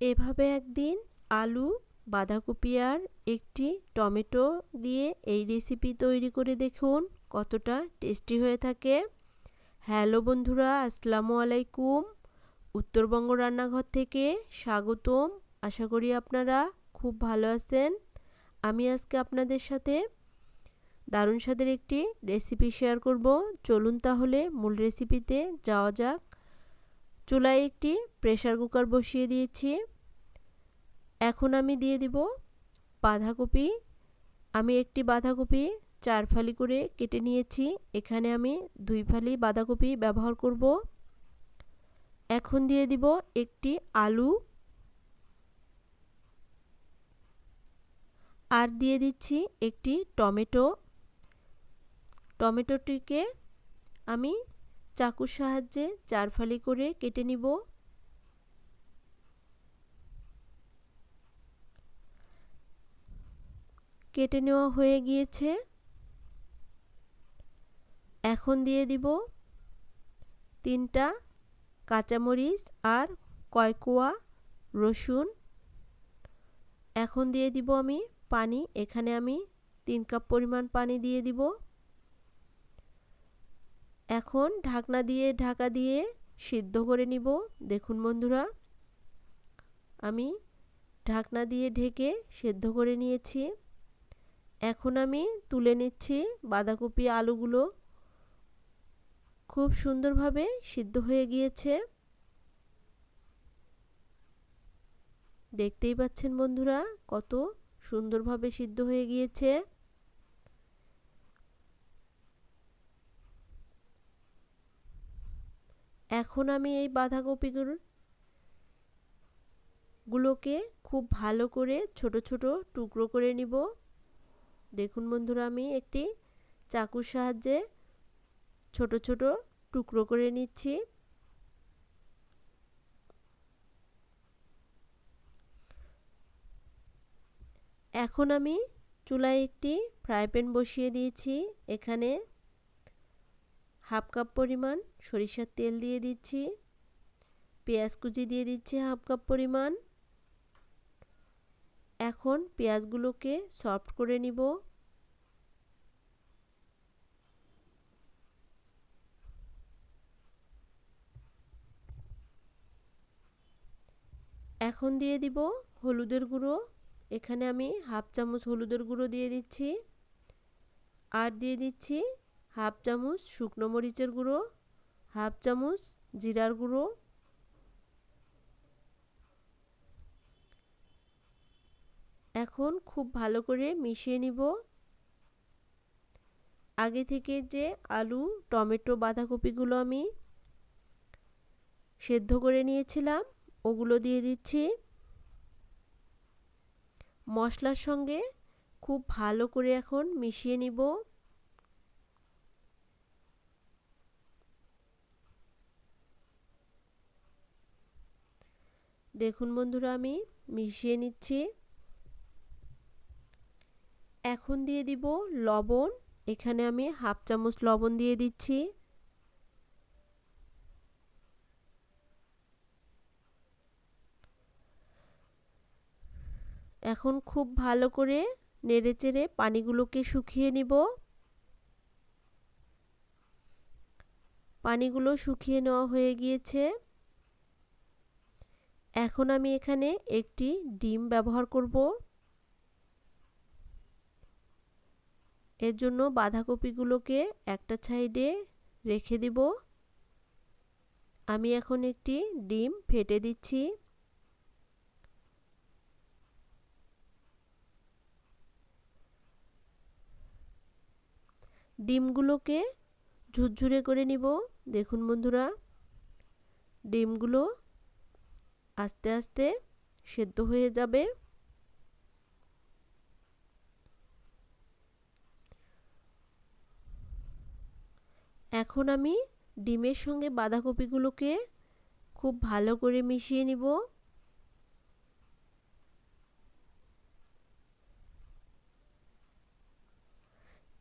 এভাবে একদিন আলু, বাঁধাকপি আর একটি টমেটো দিয়ে এই রেসিপি তৈরি করে দেখুন, কতটা টেস্টি হয়ে থাকে। হ্যালো বন্ধুরা, আসসালামু আলাইকুম। উত্তরবঙ্গ রান্নাঘর থেকে স্বাগতম। আশা করি আপনারা খুব ভালো আছেন। আমি আজকে আপনাদের সাথে দারুণ স্বাদের একটি রেসিপি শেয়ার করব। চলুন তাহলে মূল রেসিপিতে যাওয়া যাক। চুলায় একটি প্রেশার কুকার বসিয়ে দিয়েছি। এখন আমি দিয়ে দিব বাঁধাকপি। আমি একটি বাঁধাকপি চার ফালি করে কেটে নিয়েছি। এখানে আমি দুই ফালি বাঁধাকপি ব্যবহার করব। এখন দিয়ে দিব একটি আলু। আর দিয়ে দিচ্ছি একটি টমেটো। টমেটোটিকে আমি চাকুর সাহায্যে চার ফালি করে কেটে নিব। কেটে নেওয়া হয়ে গিয়েছে। এখন দিয়ে দিব তিনটা কাঁচামরিচ আর কয়কোয়া রসুন। এখন দিয়ে দিব আমি পানি। এখানে আমি তিন কাপ পরিমাণ পানি দিয়ে দিব। এখন ঢাকনা দিয়ে ঢাকা দিয়ে সিদ্ধ করে নিব। দেখুন বন্ধুরা, আমি ঢাকনা দিয়ে ঢেকে সেদ্ধ করে নিয়েছি। এখন আমি তুলে নিচ্ছি বাঁধাকপি আলুগুলো। খুব সুন্দরভাবে সিদ্ধ হয়ে গিয়েছে। দেখতেই পাচ্ছেন বন্ধুরা, কত সুন্দরভাবে সিদ্ধ হয়ে গিয়েছে। এখন আমি এই বাঁধাকপিগুলো গুলোকে খুব ভালো করে ছোট ছোট টুকরো করে নিব। দেখুন বন্ধুরা, আমি একটি চাকুর সাহায্যে ছোট ছোট টুকরো করে নিচ্ছি। এখন আমি চুলায় একটি ফ্রাই প্যান বসিয়ে দিয়েছি। এখানে হাফ কাপ পরিমাণ, সরিষার তেল দিয়ে দিচ্ছি, পেঁয়াজ কুচি দিয়ে দিচ্ছি হাফ কাপ পরিমাণ। এখন পেঁয়াজগুলোকে সফট করে নিব। এখন দিয়ে দিব হলুদের গুঁড়ো। এখানে আমি হাফ চামচ হলুদের গুঁড়ো দিয়ে দিচ্ছি। আর দিয়ে দিচ্ছি হাফ চামচ শুকনো মরিচের গুঁড়ো, হাফ চামচ জিরার গুঁড়ো, এখন খুব ভালো করে মিশিয়ে নিব। আগে থেকে যে আলু, টমেটো, বাঁধাকপিগুলো আমি সেদ্ধ করে নিয়েছিলাম, ওগুলো দিয়ে দিচ্ছি। মশলার সঙ্গে খুব ভালো করে এখন মিশিয়ে নিব। দেখুন বন্ধুরা, আমি মিশিয়ে নিচ্ছি। এখন দিয়ে দিব লবণ। এখানে আমি হাফ চামচ লবণ দিয়ে দিচ্ছি। এখন খুব ভালো করে নেড়ে চেড়ে পানিগুলোকে শুকিয়ে নিব। পানিগুলো শুকিয়ে নেওয়া হয়ে গিয়েছে। এখন আমি এখানে একটি ডিম ব্যবহার করব। এর জন্য বাঁধাকপিগুলোকে একটা সাইডে রেখে দিব। আমি এখন একটি ডিম ফেটে দিচ্ছি। ডিমগুলোকে ঝুরঝুরে করে নিব। দেখুন বন্ধুরা, ডিমগুলো আস্তে আস্তে সেদ্ধ হয়ে যাবে। এখন আমি ডিমের সঙ্গে বাঁধাকপিগুলোকে খুব ভালো করে মিশিয়ে নিব।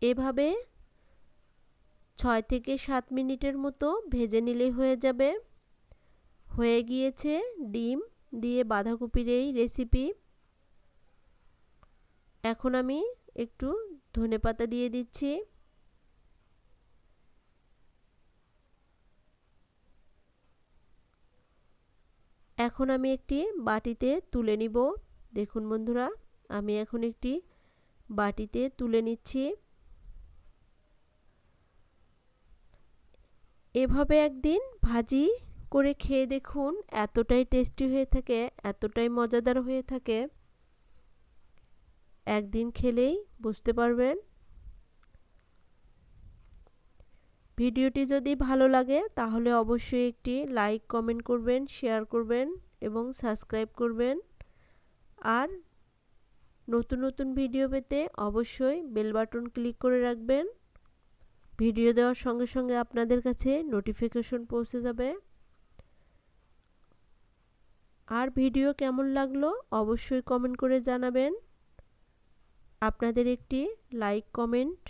এভাবে ছয় থেকে সাত মিনিটের মতো ভেজে নিলেই হয়ে যাবে। হয়ে গিয়েছে ডিম দিয়ে বাঁধাকপির এই রেসিপি এখন আমি একটু ধনেপাতা দিয়ে দিচ্ছি। এখন আমি একটি বাটিতে তুলে নিব। দেখুন বন্ধুরা, আমি এখন একটি বাটিতে তুলে নিচ্ছি। এভাবে একদিন ভাজি করে খেয়ে দেখুন, এতটাই টেস্টি হয়ে থাকে, এতটাই মজাদার হয়ে থাকে। একদিন খেলেই বুঝতে পারবেন। ভিডিওটি যদি ভালো লাগে, তাহলে অবশ্যই একটি লাইক কমেন্ট করবেন শেয়ার করবেন এবং সাবস্ক্রাইব করবেন। আর নতুন নতুন ভিডিও পেতে অবশ্যই বেল বাটন ক্লিক করে রাখবেন। ভিডিও দেওয়ার সঙ্গে সঙ্গে আপনাদের কাছে নোটিফিকেশন পৌঁছে যাবে। আর ভিডিও কেমন লাগল অবশ্যই কমেন্ট করে জানাবেন। আপনাদের একটি লাইক, কমেন্ট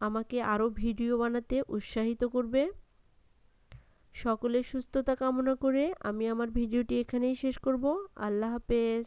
আমাকে আরও ভিডিও বানাতে উৎসাহিত করবে। সকলের সুস্থতা কামনা করে আমি আমার ভিডিওটি এখানেই শেষ করব। আল্লাহ হাফেজ।